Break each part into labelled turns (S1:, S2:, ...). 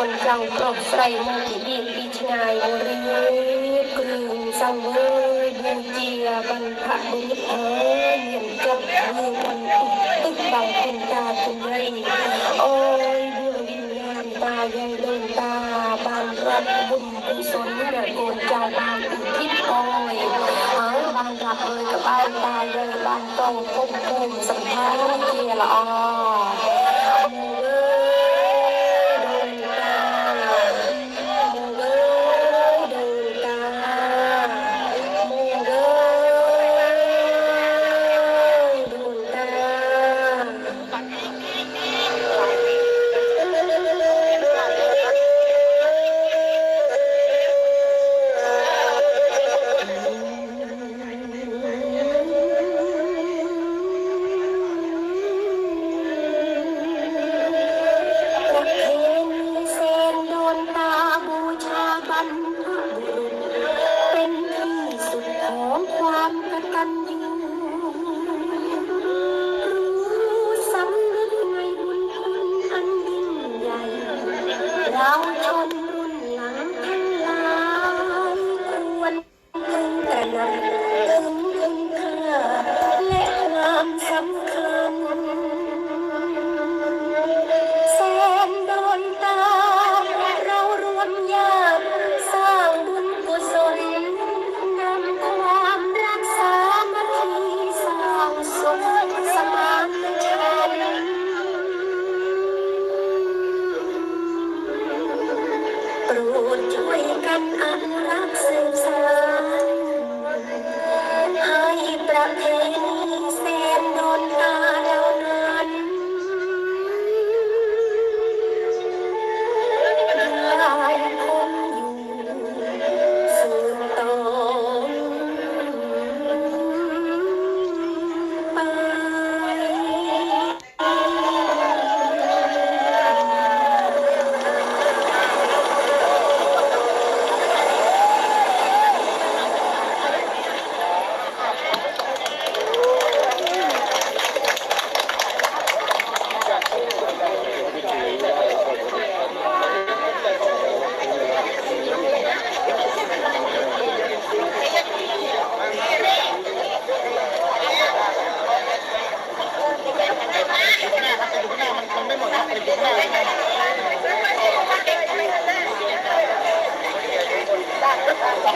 S1: แดงกนจังกรบใส่มูที่ดีปีชงายโมเรีกรึงสังเวยบูเจียบรรพบุรุษเอ๋ยเหียนจับมือมันตึกตึกบังคุณตาคุณไรโอ้ยดวงวิญญาณตายังเดินตาบานรับบุญกุศลเดือดโกนเจ้าบานอุทิศโอ้ย ช่วย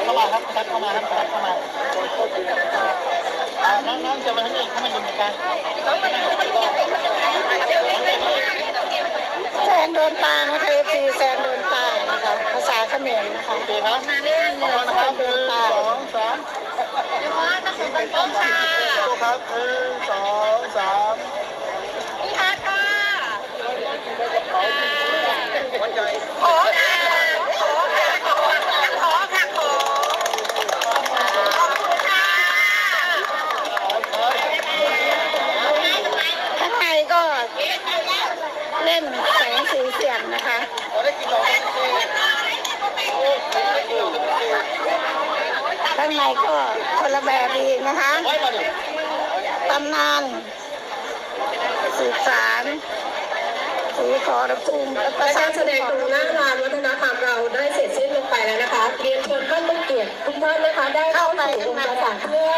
S1: เข้า
S2: มาครับชัดเข้ามาครับชัดเข้ามาอ่าน้องๆจะมาทางนี้เข้ามาอยู่ในกลาง
S3: แซนโดนตานะคะเอฟซีแซนโดนตานะคะภาษาเขมรนะคะ
S2: โอเคครับขอบคุณนะครับหนึ่งสองสามดูครับหนึ่งสองสามวันใหญ่ะ
S3: ข้างในก็เล่นแสงสีเสียงนะคะ
S2: เราได้กินดอกไม้เค้กโอ้โห
S3: ข้างในก็คนละแบบอีกนะคะตำนานสืบสารสีขอรภูมิและ
S1: การแสดงตรงหน้าลานวัฒนธรรมเราได้เสร็จสิ้นลงไปแล้วนะคะ เรียนเชิญท่านผู้เกียรติทุกท่านนะคะ ได้เข้าไปองค์ประสานเพื่อ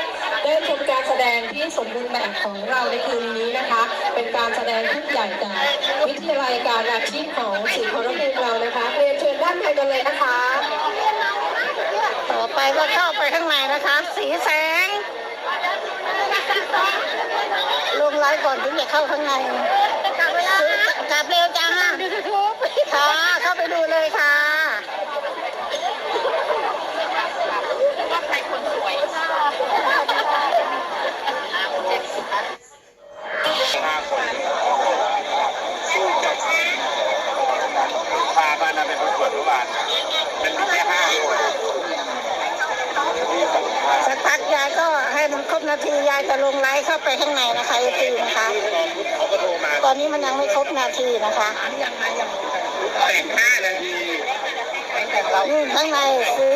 S1: ได้ชมการแสดงที่สมบูรณ์แบบของเราในคืนนี้นะคะ เป็นการแสดงชุดใหญ่จากวิทยาลัยการอาชีพของศรีขอรภูมิเรานะคะ เรียนเชิญด้านในกันเลยนะคะ
S3: ก็เข้าไปข้างในนะคะ สีแสง ลงไลฟ์ก่อนถึงจะเข้าข้างในกลับเวลากลับเร็วจังอะดูทูบค่ะ เข้าไปดูเลยค่ะ
S2: สักพั
S3: กยายก็ให้มันครบนาทียายจะลงไลฟ์เข้าไปข้างในนะคะอีตีนะคะ
S2: เขาก็โทรมา
S3: ตอนนี้มันยังไม่ครบนาทีนะคะ
S2: แต่งห้านาที
S3: นี่ข้างในสี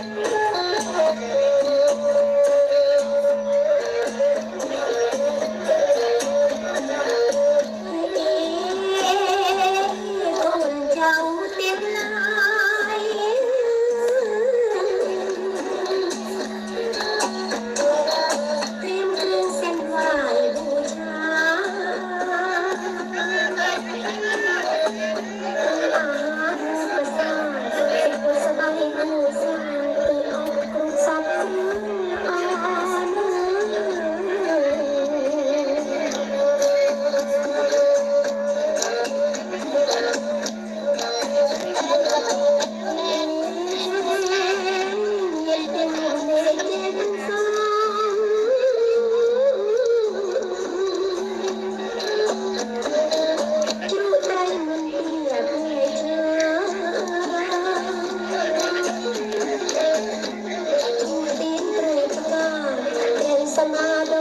S3: Thank you. Sa.